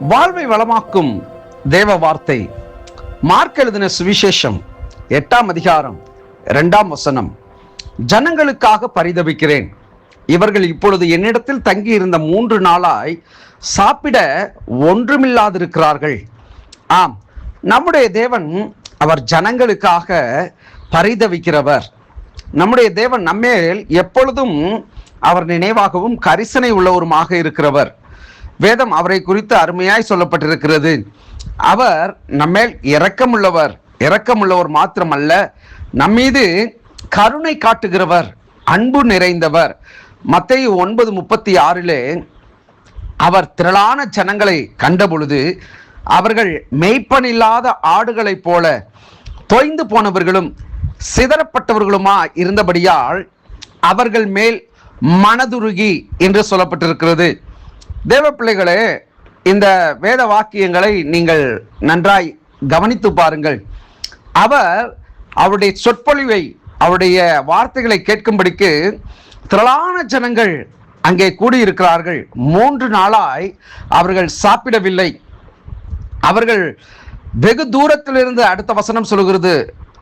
வாழ்வை வளமாக்கும் தேவ வார்த்தை. மார்க் எழுதின சுவிசேஷம் எட்டாம் அதிகாரம் இரண்டாம் வசனம். ஜனங்களுக்காக பரிதவிக்கிறேன் இவர்கள் இப்பொழுது என்னிடத்தில் தங்கி இருந்த மூன்று நாளாய் சாப்பிட ஒன்றுமில்லாதிருக்கிறார்கள். ஆம் நம்முடைய தேவன் அவர் ஜனங்களுக்காக பரிதவிக்கிறவர் நம்முடைய தேவன் நம்மேல் எப்பொழுதும் அவர் நினைவாகவும் கரிசனை உள்ளவருமாக இருக்கிறவர். வேதம் அவரை குறித்து அருமையாய் சொல்லப்பட்டிருக்கிறது. அவர் நம்மேல் இரக்கமுள்ளவர். இரக்கமுள்ளவர் மாத்திரமல்ல நம்மீது கருணை காட்டுகிறவர் அன்பு நிறைந்தவர். மத்திய ஒன்பது முப்பத்தி ஆறிலே அவர் திரளான ஜனங்களை கண்டபொழுது அவர்கள் மெய்ப்பனில்லாத ஆடுகளைப் போல தொய்ந்து போனவர்களும் சிதறப்பட்டவர்களுமா இருந்தபடியால் அவர்கள் மேல் மனதுருகி என்று சொல்லப்பட்டிருக்கிறது. தேவ பிள்ளைகளே இந்த வேத வாக்கியங்களை நீங்கள் நன்றாய் கவனித்து பாருங்கள். அவர் அவருடைய சொற்பொழிவை அவருடைய வார்த்தைகளை கேட்கும்படிக்கு திரளான ஜனங்கள் அங்கே கூடியிருக்கிறார்கள். மூன்று நாளாய் அவர்கள் சாப்பிடவில்லை. அவர்கள் வெகு தூரத்திலிருந்து அடுத்த வசனம் சொல்கிறது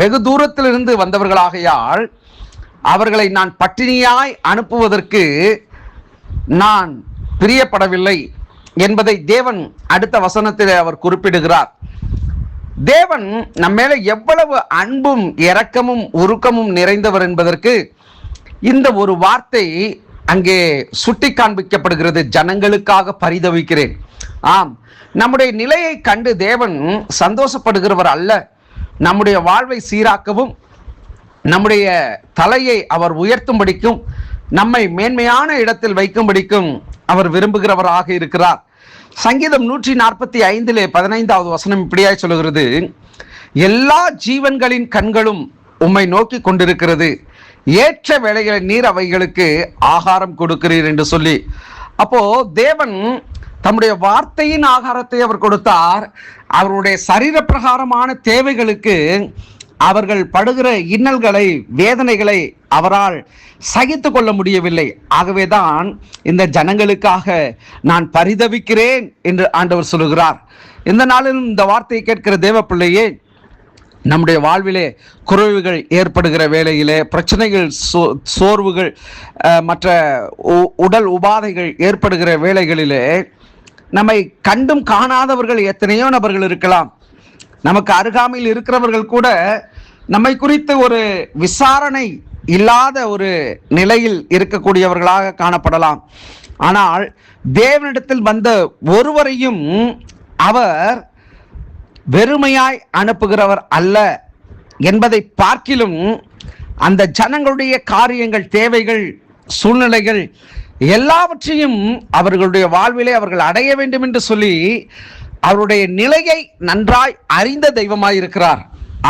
வெகு தூரத்திலிருந்து வந்தவர்களாகையால் அவர்களை நான் பட்டினியாய் அனுப்புவதற்கு நான் பிரியப்படவில்லை என்பதை தேவன் அடுத்த வசனத்தில் அவர் குறிப்பிடுகிறார். தேவன் நம்மேல எவ்வளவு அன்பும் இரக்கமும் உருக்கமும் நிறைந்தவர் என்பதற்கு இந்த ஒரு வார்த்தை அங்கே சுட்டி காண்பிக்கப்படுகிறது ஜனங்களுக்காக பரிதவிக்கிறேன். ஆம் நம்முடைய நிலையை கண்டு தேவன் சந்தோஷப்படுகிறவர் அல்ல. நம்முடைய வாழ்வை சீராக்கவும் நம்முடைய தலையை அவர் உயர்த்தும்படிக்கும் நம்மை மேன்மையான இடத்தில் வைக்கும்படிக்கும் அவர் விரும்புகிறவராக இருக்கிறார். சங்கீதம் நூற்றி நாற்பத்தி ஐந்திலே பதினைந்தாவது வசனம் இப்படியாய் சொல்லுகிறது. எல்லா ஜீவன்களின் கண்களும் உம்மை நோக்கி கொண்டிருக்கிறது. ஏற்ற வேலைகளை நீர் அவைகளுக்கு ஆகாரம் கொடுக்கிறீர் என்று சொல்லி. அப்போ தேவன் தம்முடைய வார்த்தையின் ஆகாரத்தை அவர் கொடுத்தார். அவருடைய சரீர பிரகாரமான தேவைகளுக்கு அவர்கள் படுகிற இன்னல்களை வேதனைகளை அவரால் சகித்து கொள்ள முடியவில்லை. ஆகவேதான் இந்த ஜனங்களுக்காக நான் பரிதவிக்கிறேன் என்று ஆண்டவர் சொல்லுகிறார். இந்த நாளிலும் இந்த வார்த்தையை கேட்கிற தேவ பிள்ளையே நம்முடைய வாழ்விலே குறைவுகள் ஏற்படுகிற வேளையிலே பிரச்சனைகள் சோ சோர்வுகள் மற்ற உ- உடல் உபாதைகள் ஏற்படுகிற வேளைகளிலே நம்மை கண்டும் காணாதவர்கள் எத்தனையோ நபர்கள் இருக்கலாம். நமக்கு அருகாமையில் இருக்கிறவர்கள் கூட நம்மை குறித்து ஒரு விசாரணை இல்லாத ஒரு நிலையில் இருக்கக்கூடியவர்களாக காணப்படலாம். ஆனால் தேவனிடத்தில் வந்த ஒருவரையும் அவர் வெறுமையாய் அனுப்புகிறவர் அல்ல என்பதை பார்க்கிலும் அந்த ஜனங்களுடைய காரியங்கள் தேவைகள் சூழ்நிலைகள் எல்லாவற்றையும் அவர்களுடைய வாழ்விலே அவர்கள் அடைய வேண்டும் என்று சொல்லி அவருடைய நிலையை நன்றாய் அறிந்த தெய்வமாய் இருக்கிறார்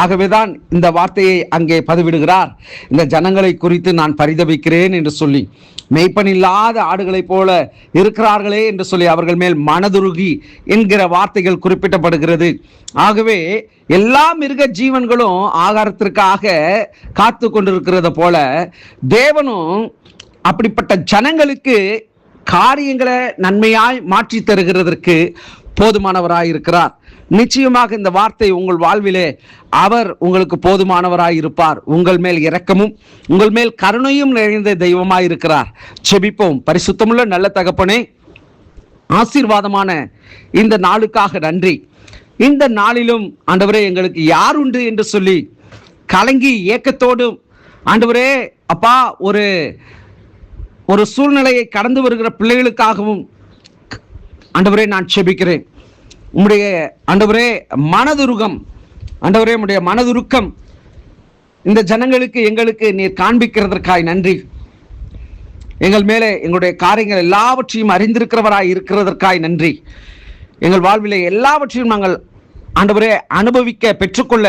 ஆகவேதான் இந்த வார்த்தையை அங்கே பதிவிடுகிறார். இந்த ஜனங்களை குறித்து நான் பரிதபிக்கிறேன் என்று சொல்லி மெய்ப்பனில்லாத ஆடுகளைப் போல இருக்கிறார்களே என்று சொல்லி அவர்கள் மேல் மனதுருகி என்கிற வார்த்தைகள் குறிப்பிடப்படுகிறது. ஆகவே எல்லா மிருக ஜீவன்களும் ஆகாரத்திற்காக காத்து கொண்டிருக்கிறது போல தேவனும் அப்படிப்பட்ட ஜனங்களுக்கு காரியங்களை நன்மையாய் மாற்றி தருகிறதற்கு போதுமானவராய் இருக்கிறார் நிச்சயமாக இந்த வார்த்தை உங்கள் வாழ்விலே அவர் உங்களுக்கு போதுமானவராய் இருப்பார் உங்கள் மேல் இரக்கமும் உங்கள் மேல் கருணையும் நிறைந்த தெய்வமாய் இருக்கிறார் செபிப்போம். பரிசுத்தமுள்ள நல்ல தகப்பனே ஆசீர்வாதமான இந்த நாளுக்காக நன்றி. இந்த நாளிலும் ஆண்டவரே எங்களுக்கு யார் உண்டு என்று சொல்லி கலங்கி ஏக்கத்தோடும் ஆண்டவரே அப்பா ஒரு ஒரு சூழ்நிலையை கடந்து வருகிற பிள்ளைகளுக்காகவும் ஆண்டவரே நான் செபிக்கிறேன். உம்முடைய ஆண்டவரே மனதுருகம். ஆண்டவரே உம்முடைய மனதுருக்கம். இந்த ஜனங்களுக்கு எங்களுக்கு நீர் காண்பிக்கிறதற்காய் நன்றி. எங்கள் மேலே எங்களுடைய காரியங்கள் எல்லாவற்றையும் அறிந்திருக்கிறவராய் இருக்கிறதற்காய் நன்றி. எங்கள் வாழ்விலே எல்லாவற்றையும் நாங்கள் ஆண்டவரே அனுபவிக்க பெற்றுக்கொள்ள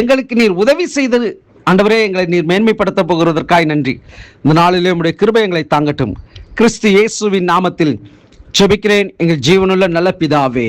எங்களுக்கு நீர் உதவி செய்தது ஆண்டவரே எங்களை நீர் மேன்மைப்படுத்த போகிறதற்காய் நன்றி. இந்த நாளிலே உடைய கிருபை எங்களை தாங்கட்டும். கிறிஸ்து இயேசுவின் நாமத்தில் செபிக்கிறேன். எங்கள் ஜீவனுள்ள நல்ல பிதாவே.